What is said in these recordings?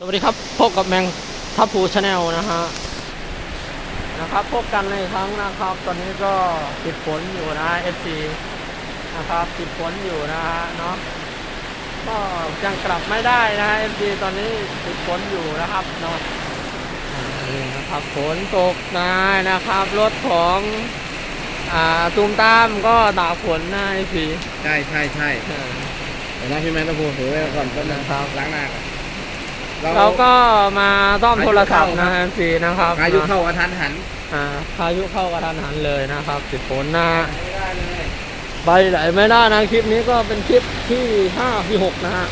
สวัสดีครับพบกับแมงทัพพูชาแนลนะฮะนะครับพบกันในครั้งนะครับ ตอนนี้ก็ติดฝนอยู่นะ FC นะครับติดฝนอยู่นะฮะเนาะก็ยังกลับไม่ได้นะ FC ตอนนี้ติดฝนอยู่นะครับเนาะอ่านี่นะครับฝนตกนะนะครับรถของอ่าตูมตามก็ตากฝนนะ FC ใช่ใช่ใช่เออเดี๋ยวนะพี่แมนตะพูถือไว้ก่อนแป๊บนึงครับล้างหน้าก่อน เราก็มาซ่อมโทรศัพท์นะ FC นะครับอายุเข้ากระทันหันอ่าพายุเข้ากระทันหันเลยนะครับติดฝนนะไม่ได้เลยไปไหนไม่ได้นะคลิปนี้ก็เป็นคลิปที่5ที่6นะฮะ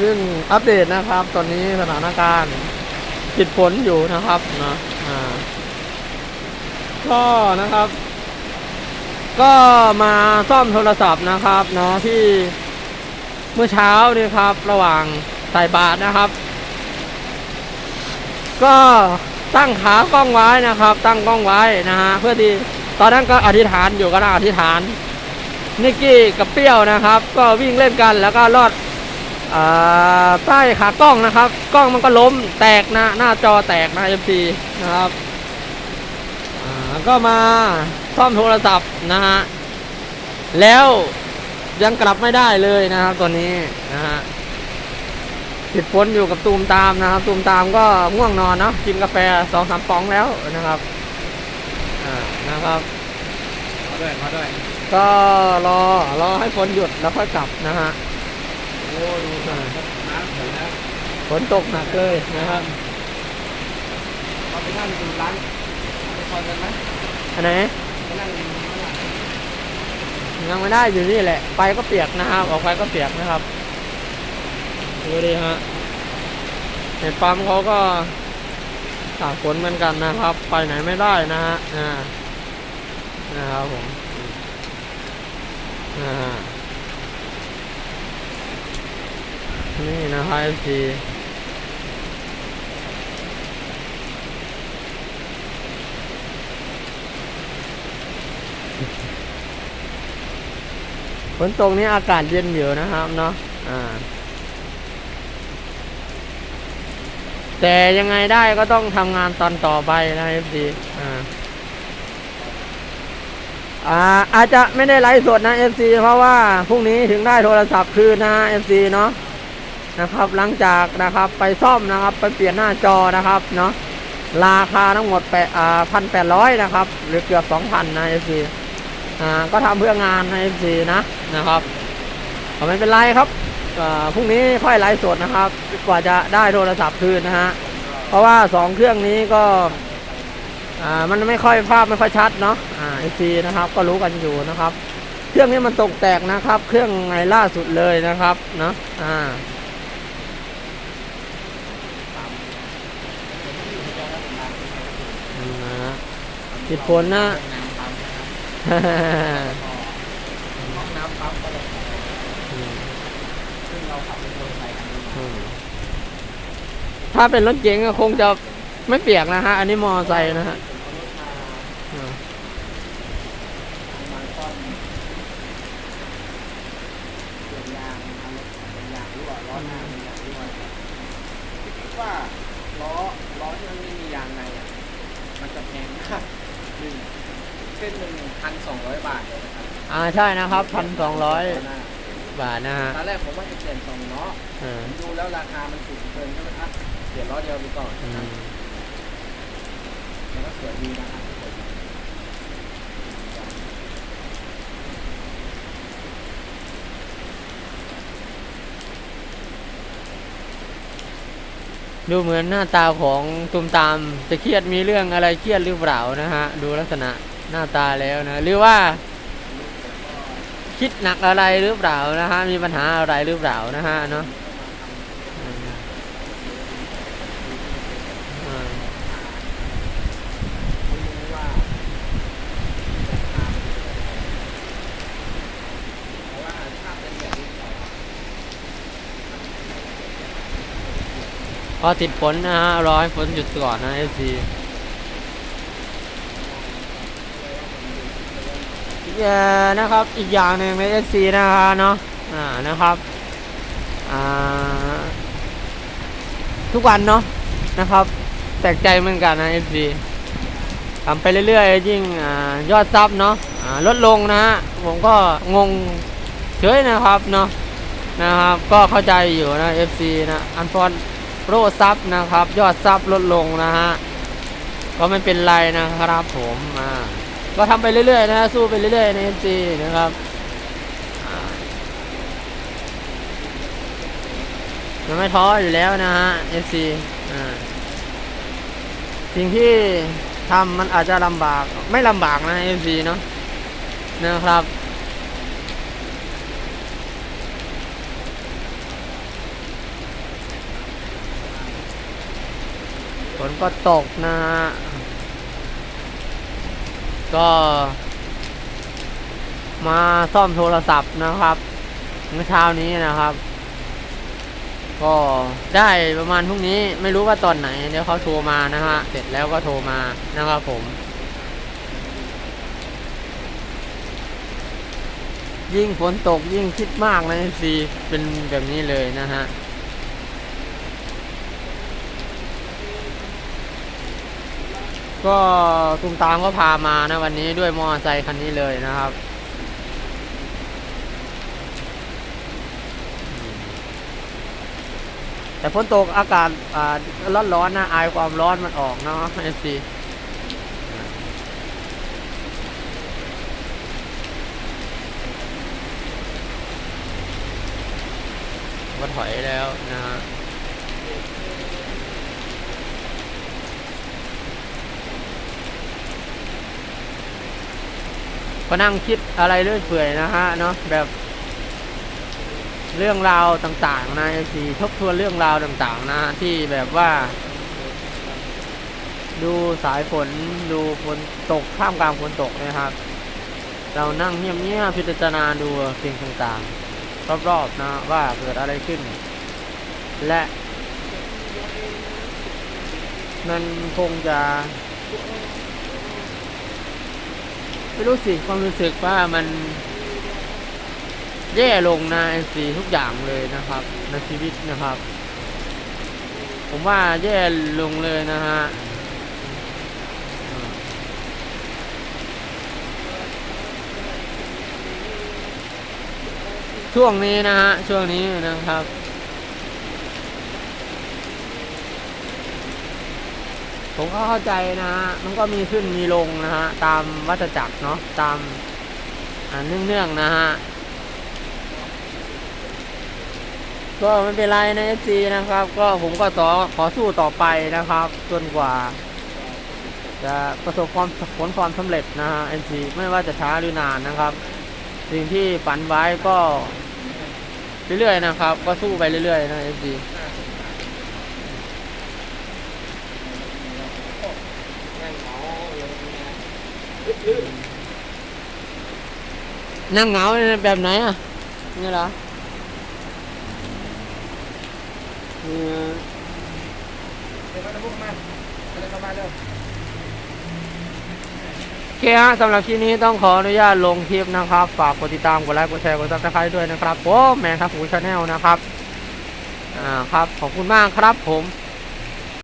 ซึ่งอัปเดตนะครับ ตอนนี้สถานการณ์ติดฝนอยู่นะครับนะอ่าก็นะครับ ก็มาซ่อมโทรศัพท์นะครับเนาะที่เมื่อเช้านี่ครับ ระหว่าง ใส่บาตรนะครับ ก็ตั้งขากล้องไว้นะครับ ตั้งกล้องไว้นะฮะเพื่อที่ตอนนั้นก็อธิษฐานอยู่ก็นั่งอธิษฐานนิกกี้กับเปี้ยวนะครับ ก็วิ่งเล่นกันแล้วก็ลอดอใต้ขากล้องนะครับ กล้องมันก็ล้มแตกนะหน้าจอแตกนะเอฟซีนะครับก็มาซ่อมโทรศัพท์นะฮะแล้วยังกลับไม่ได้เลยนะครับตัวนี้นะฮะ ติดฝนอยู่กับตูมตามนะครับ ตูมตามก็ง่วงนอนเนาะกินกาแฟสองสามป๋องแล้วนะครับอ่านะครับมาด้วยมาด้วยก็รอรอให้ฝนหยุดแล้วค่อยกลับนะฮะโอ้ดูสิน้ำถึงแล้วฝนตกหนักเลยนะครับเราไปนั่งดูร้านไปคอยกันไหมอันไหนไปนั่งดูข้างหลังยังไม่ได้อยู่นี่แหละ ไปก็เปียกนะครับ ออกไปก็เปียกนะครับ ดูดิฮะเห็นปั๊มเขาก็ตากฝนเหมือนกันนะครับ ไปไหนไม่ได้นะฮะอ่านะครับผมอ่านี่นะครับ FC ฝนตกนี้อากาศเย็นอยู่นะครับเนาะอ่า แต่ยังไงได้ก็ต้องทำงานตอนต่อไปนะ FC อ่าอ่าอาจจะไม่ได้ไลฟ์สดนะ FC เพราะว่าพรุ่งนี้ถึงได้โทรศัพท์คืนนะ FC เนาะนะครับ หลังจากนะครับไปซ่อมนะครับ ไปเปลี่ยนหน้าจอนะครับเนาะราคาทั้งหมดแปดพันแปดร้อยนะครับ หรือเกือบสองพันนะ FC อ่าก็ทำเพื่องานใน FC นะนะครับไม่เป็นไรครับ พรุ่งนี้ค่อยไลฟ์สดนะครับ กว่าจะได้โทรศัพท์คืนนะฮะเพราะว่าสองเครื่องนี้ก็อ่ามันไม่ค่อยภาพไม่ค่อยชัดเนาะอ่า FC นะครับ ก็รู้กันอยู่นะครับ เครื่องนี้มันตกแตกนะครับ เครื่องไงล่าสุดเลยนะครับเนาะอ่าอืมฮะติดฝนนะ ขับเป็นคนไทยกันอืมถ้าเป็นรถเก๋งก็คงจะไม่เปียกนะฮะ อันนี้มอไซค์นะฮะอ่ามาซ่อมเปลี่ยนยางทำเป็นยางรั่วล้อหน้าเป็นยางรั่วคิดว่าล้อล้อที่มันไม่มียางในอะมันจะแพงมากหนึ่งเส้นหนึ่งพันสองร้อยบาทเลยนะครับ อ่าใช่นะครับพันสองร้อย บาทนะฮะตอนแรกผมว่าจะเปลี่ยนสองล้ออ่า ผมดูแล้วราคามันสูงเกินใช่ไหมครับเปลี่ยนล้อเดียวไปก่อนอืนะครับมแล้วก็สวยดีนะครับดูเหมือนหน้าตาของตุมตามจะเครียดมีเรื่องอะไรเครียดหรือเปล่านะฮะ ดูลักษณะหน้าตาแล้วนะ หรือว่า คิดหนักอะไรหรือเปล่านะฮะมีปัญหาอะไรหรือเปล่านะฮะเนาะพอติดฝนนะฮะรอให้ฝนหยุดก่อนนะเอซี นะครับอีกอย่างหนึ่งในเอซีนะคะเนาะอ่านะครับอ่าทุกวันเนาะนะครับแปลกใจเหมือนกันนะ FC ทำไปเรื่อยๆ ยิ่งอยอดซับเนาะลดลงนะฮะผมก็งงเฉยนะครับเนาะนะครับ ก็เข้าใจอยู่นะ FC นะอันฟอนโรซับนะครับ ยอดซับลดลงนะฮะก็ไม่เป็นไรนะครับผมอ่า ก็ทำไปเรื่อยๆนะฮะสู้ไปเรื่อยๆใน FC นะครับอ่ามันไม่ท้ออยู่แล้วนะฮะ FC อ่าสิ่งที่ทำมันอาจจะลำบากไม่ลำบากนะ FC เนาะนะครับฝนก็ตกนะฮะ ก็ มาซ่อมโทรศัพท์นะครับเมื่อเช้านี้นะครับ ก็ได้ประมาณพรุ่งนี้ไม่รู้ว่าตอนไหน เดี๋ยวเขาโทรมานะฮะ เสร็จแล้วก็โทรมานะครับผม ยิ่งฝนตกยิ่งคิดมากนะซีเป็นแบบนี้เลยนะฮะ ก็ตุมตามก็พามานะวันนี้ด้วยมอเตอร์ไซคันนี้เลยนะครับ แต่ฝนตกอากาศอ่าร้อนร้อนๆนะอายความร้อนมันออกเนาะเอฟซีก็ถอยแล้วนะฮะ ก็นั่งคิดอะไรเรื่อยเปื่อยนะฮะเนาะแบบ เรื่องราวต่างๆนะสีทบทวนเรื่องราวต่างๆ นะ ที่แบบว่า ดูสายฝนดูฝนตกข้ามกลางฝนตกนะครับ เรานั่งเงียบๆพิจารณาดูสิ่งต่างๆ รอบๆนะว่าเกิดอะไรขึ้น และ มันคงจะ ไม่รู้สิความรู้สึกว่ามัน แย่ลงนะไอซีทุกอย่างเลยนะครับ ในชีวิตนะครับ ผมว่าแย่ลงเลยนะฮะช่วงนี้นะฮะช่วงนี้นะครับ ผมก็เข้าใจนะฮะมันก็มีขึ้นมีลงนะฮะตามวัฏจักรเนาะตามอ่าเนื่องๆนะฮะก็ไม่เป็นไรนะ FC นะครับ ก็ผมก็ต่อขอสู้ต่อไปนะครับ จนกว่า จะประสบความผลความสำเร็จนะฮะ FC ไม่ว่าจะช้าหรือนานนะครับ สิ่งที่ฝันไว้ก็ เรื่อยๆนะครับ ก็สู้ไปเรื่อยๆนะ FC นั่งเหงาเลยเนี่ย นั่งเหงาแบบไหนอะนี่เหรอเออเดี๋ยวมาจะพุ่งมาเดี๋ยวเข้ามาเร็วโอเคฮะสำหรับคลิปนี้ต้องขออนุญาตลงคลิปนะครับ ฝากกดติดตาม กดไลค์ กดแชร์ กดซับสไครต์ด้วยนะครับผมแมนครับผูชาแนลนะครับ อ่า ครับ ขอบคุณมากครับผม